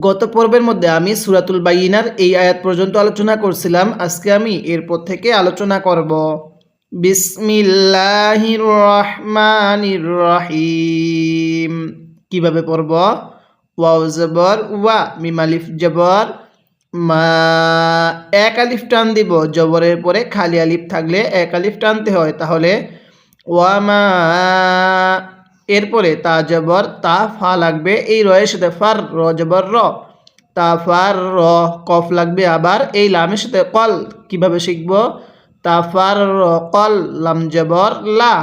গত পর্বের মধ্যে আমি সুরাতুল বাইনার এই আয়াত পর্যন্ত আলোচনা করছিলাম। আজকে আমি এরপর থেকে আলোচনা করব। বিসমিল্লাহির রহমানির রহিম কীভাবে পড়ব? ওয়াও জবর, ওয়া, মিম আলিফ, জবর। মা, এক আলিফ টান দিব। জবরের পরে খালি আলিফ থাকলে এক আলিফ টানতে হয়। তাহলে ওয়ামা এরপরে তা জবর, তা ফা লাগবে, এই রয়ের সাথে ফার, র জবর, র। তা ফার, র, কফ লাগবে আবার, এই লামের সাথে কল, কীভাবে শিখব? তা ফার, র, কল, লাম জবর, লা।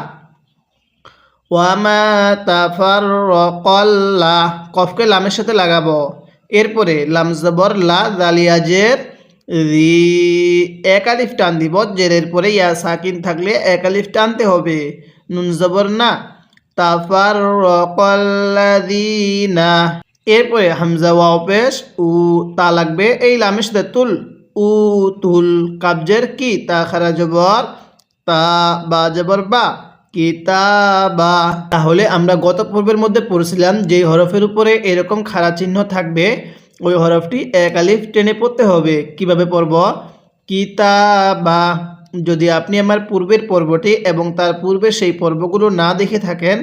ওয়ামা তা ফার, র, কল, লা, কফকে লামের সাথে লাগাবো। এরপরে লাম জবর, লা দালিয়াজের রি, এক আলিফ টান দিব, জেরের পরে ইয়া সাকিন থাকলে এক আলিফ টানতে হবে। নুন জবর না। এরপরে হামজা ওয়াও পেশ, উ, তা লাগবে, এই সাথে তুল উ তুল কাবজের কি, তা খারা জবর, তা বা জবর বা, কিতাবা। তাহলে আমরা গত পর্বের মধ্যে পড়েছিলাম যে হরফের উপরে এরকম খারা চিহ্ন থাকবে, ওই হরফটি এক আলিফ টেনে পড়তে হবে। কীভাবে পড়ব? কিতাবা। যদি আপনি আমার পূর্বের পর্বটি এবং তার পূর্বে সেই পর্বগুলো না দেখে থাকেন,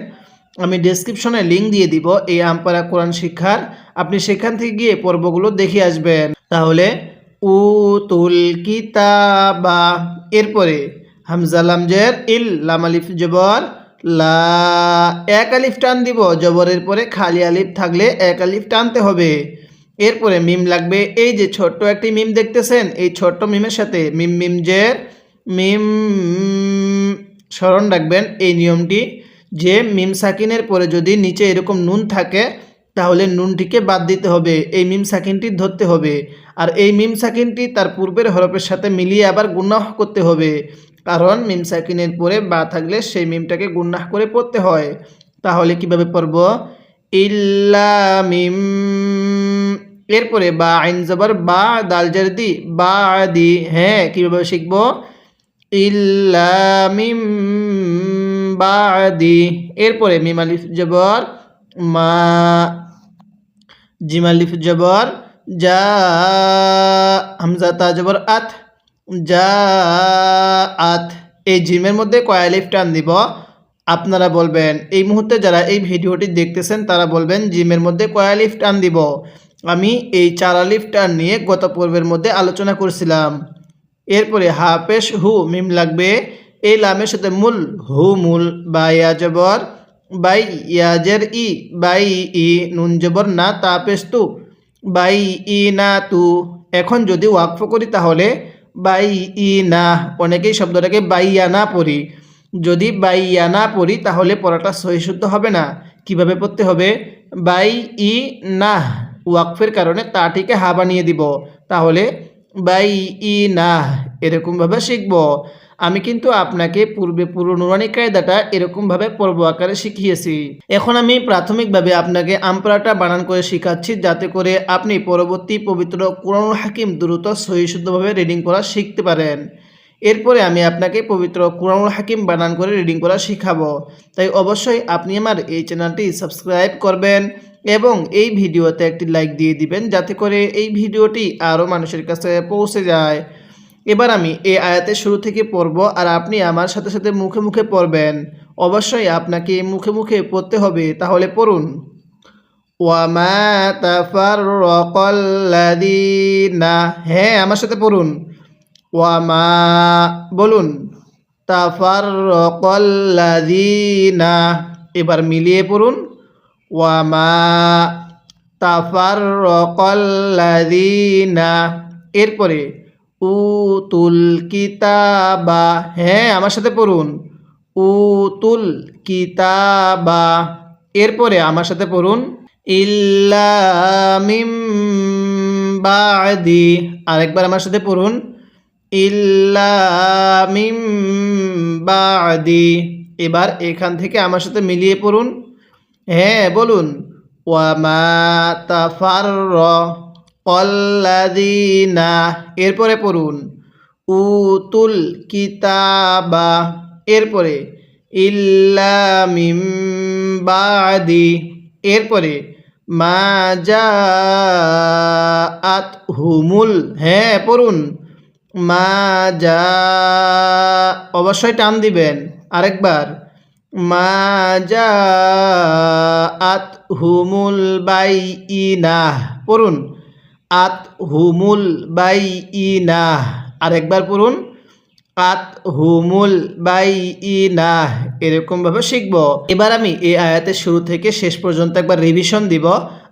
আমি ডেসক্রিপশনে লিঙ্ক দিয়ে দিব এই আমপারা কোরআন শিক্ষার। আপনি সেখান থেকে গিয়ে পর্বগুলো দেখে আসবেন। তাহলে উ তুল কিতাবা। এরপরে হামজা লামজের ইল, লাম আলিফ জবর, লা, এক আলিফ টান দিব। জবরের পরে খালি আলিফ থাকলে এক আলিফ টানতে হবে। এরপরে মিম লাগবে, এই যে ছোট্ট একটি মিম দেখতেছেন, এই ছোট্ট মিমের সাথে মিম মিম জের মিম, স্মরণ রাখবেন এই নিয়মটি যে মিম সাকিনের পরে যদি নিচে এরকম নুন থাকে, তাহলে নুনটিকে বাদ দিতে হবে। এই মিম সাকিনটি ধরতে হবে। আর এই মিম সাকিনটি তার পূর্বের হরফের সাথে মিলিয়ে আবার গুন্নাহ করতে হবে। কারণ মিম সাকিনের পরে বা থাকলে সেই মিমটাকে গুন্নাহ করে পড়তে হয়। তাহলে কীভাবে পড়ব? ইল্লা মিম, এরপরে বা আইন জবর বা দাল দি বা দি হ্যাঁ কীভাবে শিখব? ইল্লা মিম বাদি। এরপরে মিম আলিফ মা, জিম আলিফ যা হামজা তা জবর যা আত। এই জিমের মধ্যে কয় আলিফ টান দিব। আপনারা বলবেন, এই মুহূর্তে যারা এই ভিডিওটি দেখতেছেন, তারা বলবেন, জিমের মধ্যে কয় আলিফ টান দিব। আমি এই চার আলিফ টান নিয়ে গত পর্বের মধ্যে আলোচনা করছিলাম। এরপরে হাফেশ হু মিম লাগবে। এই লামের সাথে মূল হু মূল বা ইয়া জবর, বাই ইয়াজের ই, বাই ই নুন জবর না তাপেশ তু, বাই ই না তু। এখন যদি ওয়াকফ করি তাহলে বাই ই না, অনেকেই শব্দটাকে বাইয়া না পড়ি। যদি বাইয়া না পড়ি তাহলে পড়াটা সহিশুদ্ধ হবে না। কীভাবে পড়তে হবে? বাই ই না, ওয়াকফের কারণে তাটিকে হা বানিয়ে দিব। তাহলে বাই ই না এরকমভাবে শিখব। আমি কিন্তু আপনাকে পূর্বে পুরো নুরানি কায়দাটা এরকমভাবে পর্ব আকারে শিখিয়েছি। এখন আমি প্রাথমিকভাবে আপনাকে আমপারাটা বানান করে শেখাচ্ছি, যাতে করে আপনি পরবর্তী পবিত্র কোরআনুল হাকিম দ্রুত সহিশুদ্ধভাবে রিডিং করা শিখতে পারেন। এরপরে আমি আপনাকে পবিত্র কোরআনুল হাকিম বানান করে রিডিং করা শিখাবো। তাই অবশ্যই আপনি আমার এই চ্যানেলটি সাবস্ক্রাইব করবেন। এবং এই ভিডিওতে একটি লাইক দিয়ে দিবেন যাতে করে এই ভিডিওটি আরও মানুষের কাছে পৌঁছে যায়। এবার আমি এই আয়াতে শুরু থেকে পড়ব আর আপনি আমার সাথে সাথে মুখে মুখে পড়বেন। অবশ্যই আপনাকে মুখে মুখে পড়তে হবে, তাহলে পড়ুন। ওয়ামা তাফাররাকাল্লাযীনা হ্যাঁ আমার সাথে পড়ুন। ওয়ামা বলুন তাফাররাকাল্লাযীনা এবার মিলিয়ে পড়ুন। ওয়ামা তাফাররাকাল্লাযীনা এরপরে, উতুল কিতাবা হ্যাঁ আমার সাথে পড়ুন। উতুল কিতাবা এরপরে আমার সাথে পড়ুন। ইল্লামিম বাদি আরেকবার আমার সাথে পড়ুন। ইল্লামিম বাদি এবার এখান থেকে আমার সাথে মিলিয়ে পড়ুন। হ্যাঁ বলুন। ওয়ামা এরপরে পড়ুন। উতুল কিতাবা, এরপরে। ইল্লামিম বাদি, এরপরে। মা যা আত হুমুল হ্যাঁ পড়ুন। মা যা অবশ্যই টান দিবেন আরেকবার। আত হুমুল বাই ইনাহ পড়ুন। আত হুমুল বাই ইনাহ আরেকবার পড়ুন। আত হুমুল বাই ইনাহ এরকমভাবে শিখব। এবার আমি এই আয়াতের শুরু থেকে শেষ পর্যন্ত একবার রিভিশন দিব।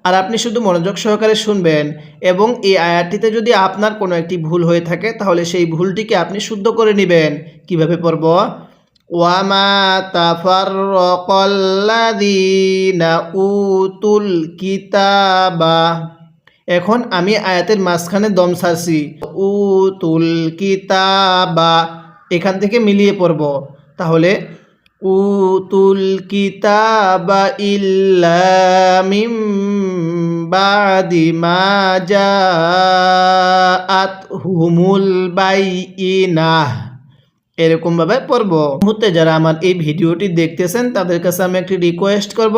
আর আপনি শুধু মনোযোগ সহকারে শুনবেন এবং এই আয়াতটিতে যদি আপনার কোনো একটি ভুল হয়ে থাকে, তাহলে সেই ভুলটিকে আপনি শুদ্ধ করে নেবেন। কীভাবে পড়ব? ওয়ামা তাফাররাকাল্লাযীনা উতুল কিতাবা এখন আমি আয়াতের মাঝখানে দম সারছি উতুল কিতাবা এখান থেকে মিলিয়ে পড়ব। তাহলে উতুল কিতাবা ইল্লা মিম বাদি মা জাআত হুমুল বাইনাহ এরকমভাবে পড়ব। মুহূর্তে যারা আমার এই ভিডিওটি দেখতেছেন, তাদের কাছে আমি একটি রিকোয়েস্ট করব।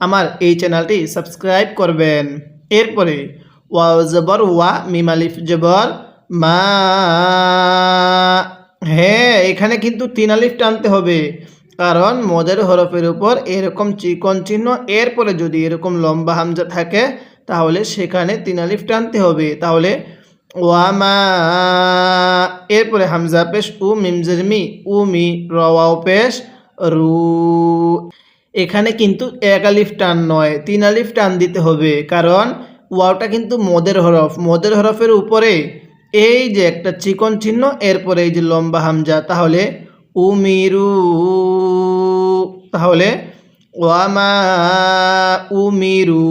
আমার এই চ্যানেলটি সাবস্ক্রাইব করবেন। এরপরে, ওয়াও জবর, ওয়া মিমালিফ জবর, মা হ্যাঁ এখানে কিন্তু তিন আলিফ টানতে হবে। কারণ মদের হরফের উপর এরকম চিকন চিহ্ন, এরপরে যদি এরকম লম্বা হামজা থাকে, তাহলে সেখানে তিন আলিফ টানতে হবে। তাহলে ওয়ামা এরপরে হামজা পেশ, উ মিমজের মি উ মি রওয়াও পেশ, রু। এখানে কিন্তু এক আলিফ টান নয়, তিন আলিফ টান দিতে হবে, কারণ ওয়াওটা কিন্তু মদের হরফ। মদের হরফের উপরে এই যে একটা চিকন চিহ্ন, এরপরে এই যে লম্বা হামজা, তাহলে উমিরু তাহলে ওয়ামা উমিরু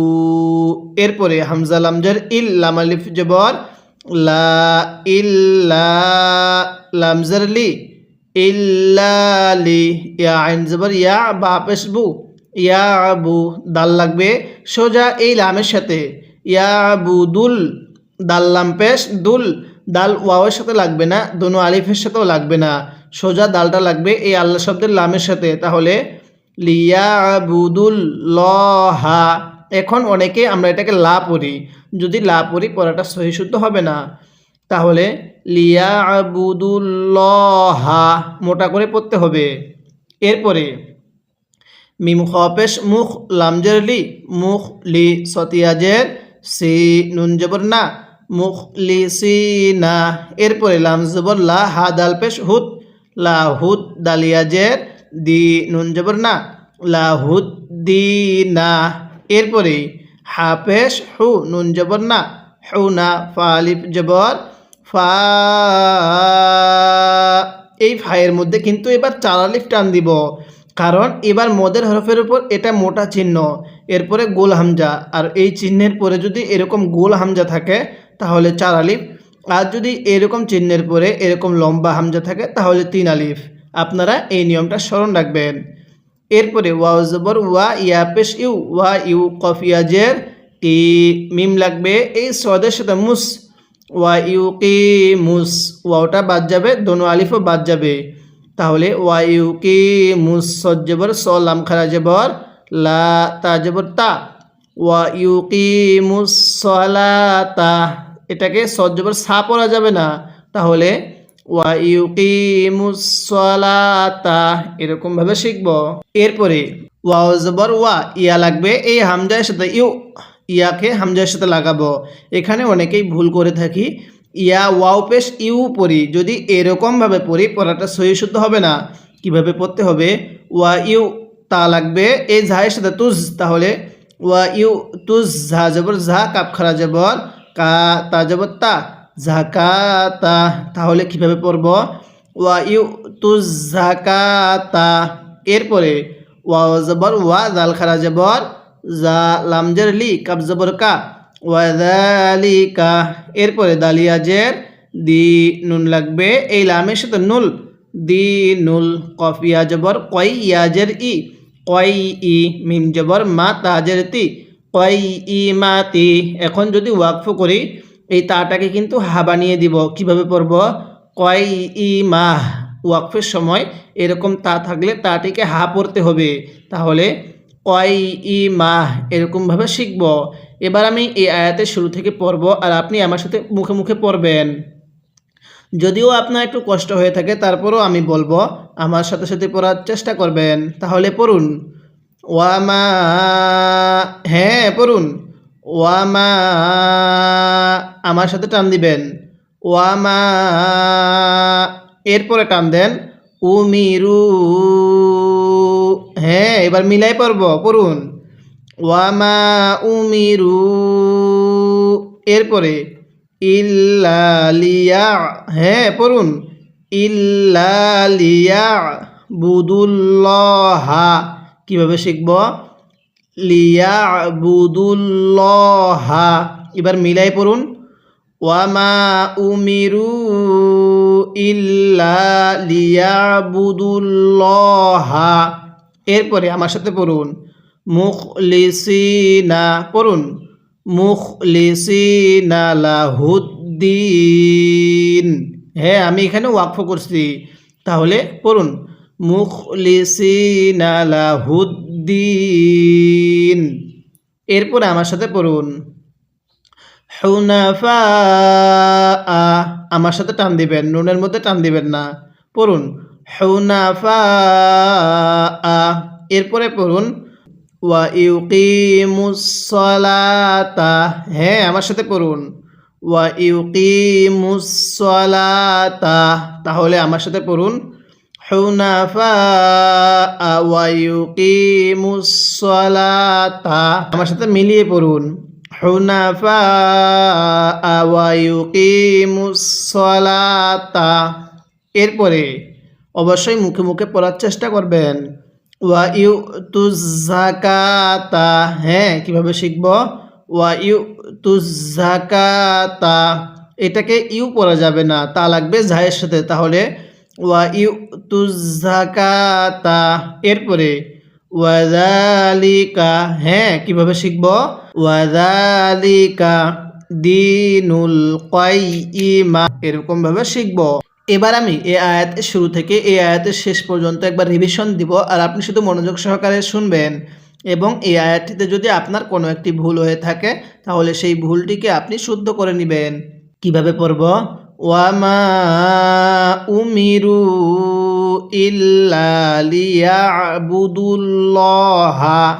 এরপরে হামজা লামজার ইল লামালিফ জবর লা ইল্লা লামজার লি ইল্লালি ইয়া আইন জবর, ইয়া বা পেশবু ইয়া আবু দাল লাগবে, সোজা এই লামের সাথে, ইয়া বুদুল দাল লাম পেশ, দুল, দাল ওয়াওয়ের সাথে লাগবে না, দোনো আলিফের সাথেও লাগবে না, সোজা দালটা লাগবে এই আল্লাহ শব্দের লামের সাথে, তাহলে লিয়া বুদুল লহা এখন অনেকে আমরা এটাকে লা পড়ি। যদি লা পড়ি, পড়াটা সহি শুদ্ধ হবে না, তাহলে লিয়া আবুদুল্লহা মোটা করে পড়তে হবে। এরপরে, মিম খপেশ মুখ লামজের লি, মুখ লি সতিয়াজের সি নুন জবর না, মুখ লি সি না। এরপরে লাম জবর লা, হা দাল পেশ হুদ, লা হুদ দালিয়াজের দি নুন জবর না, লা হুদ দি না। এরপরে হা পেশ হু, নুন জবর না, হু না ফালিফ জবর, ফা, এই ফায়ের মধ্যে কিন্তু এবার চার আলিফ টান দিব। কারণ এবার মদের হরফের উপর এটা মোটা চিহ্ন। এরপরে গোল হামজা। আর এই চিহ্নের পরে যদি এরকম গোল হামজা থাকে, তাহলে চার আলিফ। আর যদি এরকম চিহ্নের পরে এরকম লম্বা হামজা থাকে, তাহলে তিন আলিফ। আপনারা এই নিয়মটা স্মরণ রাখবেন। এরপরে ওয়াও জবর ওয়া ইয়া পেশ ইউ, ওয়া ইউ কফিয়াজের টি মিম লাগবে এই সদের সাথে মুস, ওয়া ইউ কি মুস, ওয়াওটা বাদ যাবে, দোনো আলিফও বাদ যাবে। তাহলে ওয়া ইউ কি মুস সজ্জবর লাম খারা জবর, লা তা জবর, তা। ওয়া ইউ কি মুস সলা তা। এটাকে সজ্জবর সা পড়া যাবে না। তাহলে সলাতা। এরকমভাবে শিখব। এরপরে ওয়াও ওয়া, ইয়া লাগবে। এই হামজার সাথে ইউ, ইয়াকে হামজার সাথে লাগাবো। এখানে অনেকেই ভুল করে থাকি। ইয়া ওয়াও পেশ ইউ পড়ি যদি এরকমভাবে পড়ি পড়াটা সহি শুদ্ধ হবে না। কীভাবে পড়তে হবে? ওয়া ইউ, তা লাগবে। এই ঝায়ের সাথে তুজ, তাহলে ওয়া ইউ তুজ ঝা জবর ঝা, কাপ খারা জবর, কা তা জবর তা। ঝাকাতা তাহলে কীভাবে পড়ব? ওয়া ইউ তুজ ঝাকাতা এরপরে, ওয়া জবর, ওয়া জাল খারা জবর, জা লামজের লি কাব জবর, কা। ওয়াদালিকা এরপরে দালিয়াজের দি, নুন লাগবে। এই লামের সাথে নুল। দি, নুল, কফিয়া জবর কয় ইয়াজের ই। কয় ই, মিম জবর, মা তাজের তি। কয় ই, মা, তি। এখন যদি ওয়াকফ করি এই তাটাকে কিন্তু হা বানিয়ে দিব। কীভাবে পড়ব? কয় ই মাহ ওয়াকফের সময় এরকম তা থাকলে তাটিকে হা পড়তে হবে। তাহলে কয় ই মাহ এরকমভাবে শিখব। এবার আমি এই আয়াতের শুরু থেকে পড়ব আর আপনি আমার সাথে মুখে মুখে পড়বেন। যদিও আপনার একটু কষ্ট হয়ে থাকে, তারপরও আমি বলব, আমার সাথে সাথে পড়ার চেষ্টা করবেন। তাহলে পড়ুন। ওয়ামা হ্যাঁ পড়ুন। ওয়ামা, আমার সাথে টান দিবেন। ওয়ামা, এরপরে টান দেন। উমিরু হ্যাঁ এবার মিলাই পড়ব, পড়ুন। ওয়ামা, উমিরু, এরপরে ইল্লালিয়া হ্যাঁ পড়ুন। ইল্লালিয়া বুদুল্লাহা, কীভাবে শিখব? লিয়া বুদুল্লাহা এবার মিলাই পড়ুন। ওয়ামা উমিরু ইল্লা লিয়াবুদুল্লাহা। এরপরে আমার সাথে পড়ুন। মুখলিসিনা পড়ুন। মুখলিসিনা লাহুদ্দিন। হ্যাঁ আমি এখানে ওয়াকফ করছি। তাহলে পড়ুন। মুখলিসিনা লাহুদ্দিন। এরপরে আমার সাথে পড়ুন। হুনাফা আমার সাথে টান দিবেন, নুনের মধ্যে টান দিবেন না। পড়ুন হুনাফা এরপরে পড়ুন, ওয়া ইউকিমুসসালাতা হ্যাঁ আমার সাথে পড়ুন। ওয়া ইউকিমুসসালাতা তাহলে আমার সাথে পড়ুন আমার সাথে মিলিয়ে পড়ুন। হুনাফা এরপরে অবশ্যই মুখে মুখে পড়ার চেষ্টা করবেন। ওয়া ইউ তুজাকাতা হ্যাঁ কীভাবে শিখব? ওয়া ইউ তুজাকাতা এটাকে ইউ পড়া যাবে না, তা লাগবে ঝায়ের সাথে। তাহলে এরপরে ওয়াজালিকা হ্যাঁ কীভাবে শিখব? ওয়াজালিকা দিনুল কয়ইমা এরকম ভাবে শিখব। এবার আমি এই আয়াতের শুরু থেকে এই আয়াতের শেষ পর্যন্ত একবার রিভিশন দিব, আর আপনি শুধু মনোযোগ সহকারে শুনবেন। এবং এই আয়াতটিতে যদি আপনার কোনো একটি ভুল হয়ে থাকে, তাহলে সেই ভুলটিকে আপনি শুদ্ধ করে নেবেন। কীভাবে পড়ব? ওয়ামা উমিরু ইল্লা লিয়াবুদুল্লাহা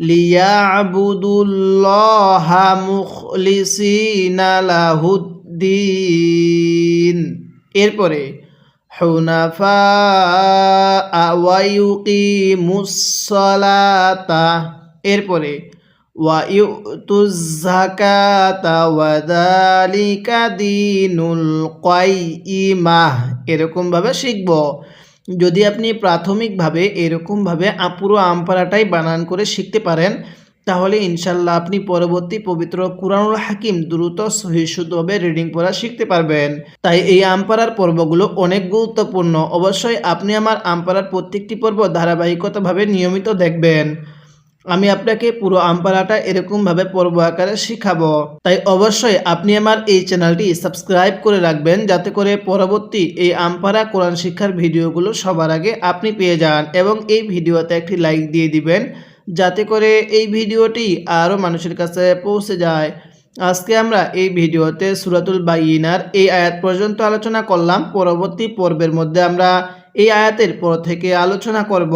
লিয়াবুদুল্লাহা মুখলিসিনা লাহুদ্দিন। এরপরে হুনাফা ওয়াইকিমুসসালাতা এরপরে ওয়াইতুজাকাতা ওয়াদালিকা দিনুল কয়ইমাহ এরকমভাবে শিখব। যদি আপনি প্রাথমিকভাবে এরকমভাবে পুরো আমপারাটাই বানান করে শিখতে পারেন, তাহলে ইনশাল্লাহ আপনি পরবর্তী পবিত্র কুরআনুল হাকিম দ্রুত সহিষ্ণুভাবে রিডিং পড়া শিখতে পারবেন। তাই এই আমপারার পর্বগুলো অনেক গুরুত্বপূর্ণ। অবশ্যই আপনি আমার আমপারার প্রত্যেকটি পর্ব ধারাবাহিকতাভাবে নিয়মিত দেখবেন। আমি আপনাকে পুরো আমপারাটা এরকমভাবে পর্ব আকারে শিখাবো। তাই অবশ্যই আপনি আমার এই চ্যানেলটি সাবস্ক্রাইব করে রাখবেন যাতে করে পরবর্তী এই আমপারা কোরআন শিক্ষার ভিডিওগুলো সবার আগে আপনি পেয়ে যান এবং এই ভিডিওতে একটি লাইক দিয়ে দিবেন যাতে করে এই ভিডিওটি আরও মানুষের কাছে পৌঁছে যায়। আজকে আমরা এই ভিডিওতে সুরাতুল বাইনার এই আয়াত পর্যন্ত আলোচনা করলাম। পরবর্তী পর্বের মধ্যে আমরা এই আয়াতের পর থেকে আলোচনা করব।